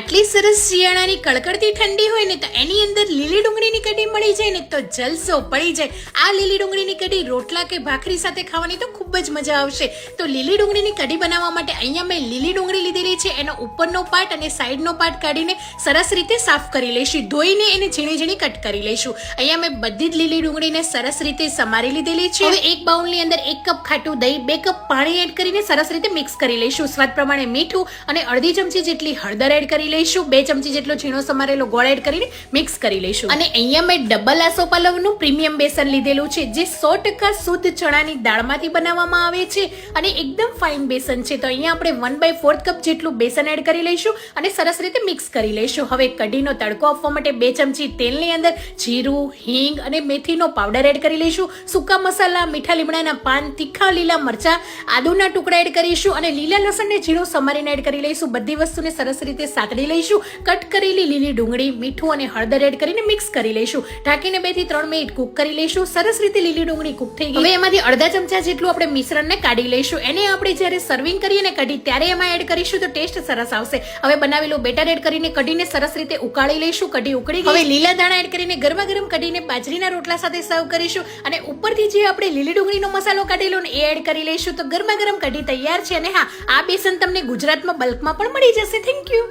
આટલી સરસ શિયાળાની કડકડતી ઠંડી હોય ને તો એની અંદર લીલી ડુંગળીની કઢી મળી જાય ને તો જલસો પડી જાય. આ લીલી ડુંગળીની કઢી રોટલા કે ભાખરી સાથે ખાવાની તો ખૂબ જ મજા આવશે. તો લીલી ડુંગળીની કઢી બનાવવા માટે અહીંયા મેં લીલી ડુંગળી લીધેલી છે. એનો ઉપરનો પાર્ટ અને સાઈડનો પાર્ટ કાઢીને સરસ રીતે સાફ કરી લઈશું. ધોઈને એને ઝીણી ઝીણી કટ કરી લઈશું. અહીંયા મેં બધી જ લીલી ડુંગળીને સરસ રીતે સમારી લીધેલી છે. હવે એક બાઉલની અંદર એક કપ ખાટું દહીં, બે કપ પાણી એડ કરીને સરસ રીતે મિક્સ કરી લઈશું. સ્વાદ પ્રમાણે મીઠું અને અડધી ચમચી જેટલી હળદર એડ કરી લઈશું. બે ચમચી જેટલો છીણો સમારેલો ગોળ એડ કરીને મિક્સ કરી લઈશું. અને અહીંયા મેં ડબલ આસો પલવનું પ્રીમિયમ બેસન લીધેલું છે, જે સો ટકા શુદ્ધ ચણાની દાળમાંથી બનાવવામાં આવે છે અને એકદમ ફાઇન બેસન છે. તો અહીંયા આપણે વન બાય ફોર્થ કપ જેટલું બેસન એડ કરી લઈશું અને સરસ રીતે મિક્સ કરી લઈશું. હવે કઢીનો તડકો આપવા માટે બે ચમચી તેલની અંદર જીરું, હિંગ અને મેથીનો પાવડર એડ કરી લઈશું. સૂકા મસાલા, મીઠા લીમડાના પાન, તીખા લીલા મરચા, આદુના ટુકડા એડ કરીશું અને લીલા લસણને ઝીણું સમારીને એડ કરી લઈશું. બધી વસ્તુને સરસ રીતે સાતડી લઈશું કટ કરેલી લીલી ડુંગળી મીઠું અને હળદર એડ કરીને મિક્સ કરી લઈશું. ઢાંકીને બેથી ત્રણ મિનિટ કુક કરી લઈશું. સરસ રીતે લીલી ડુંગળી કુક થઈ ગઈ. હવે એમાંથી અડધા ચમચા જેટલું આપણે મિશ્રણને કાઢી લઈશું. એને આપણે જ્યારે સર્વિંગ કરીએ ને કઢી ત્યારે એમાં એડ કરીશું તો ટેસ્ટ સરસ આવશે. હવે બનાવેલું બેટર એડ કરીને કઢીને સરસ રીતે ઉકાળી લઈશું. કઢી ઉકળી હવે લીલા દાણા એડ કરીને ગરમા ગરમ કઢીને બાજરીના રોટલા સાથે સર્વ કરીશું. અને ઉપરથી જે આપણે લીલી ડુંગળીનો મસાલો કાઢેલો ને એ એડ કરી લઈશું. તો ગરમા ગરમ કઢી તૈયાર છે અને હા આ બેસન તમને ગુજરાતમાં બલ્કમાં પણ મળી જશે. Thank you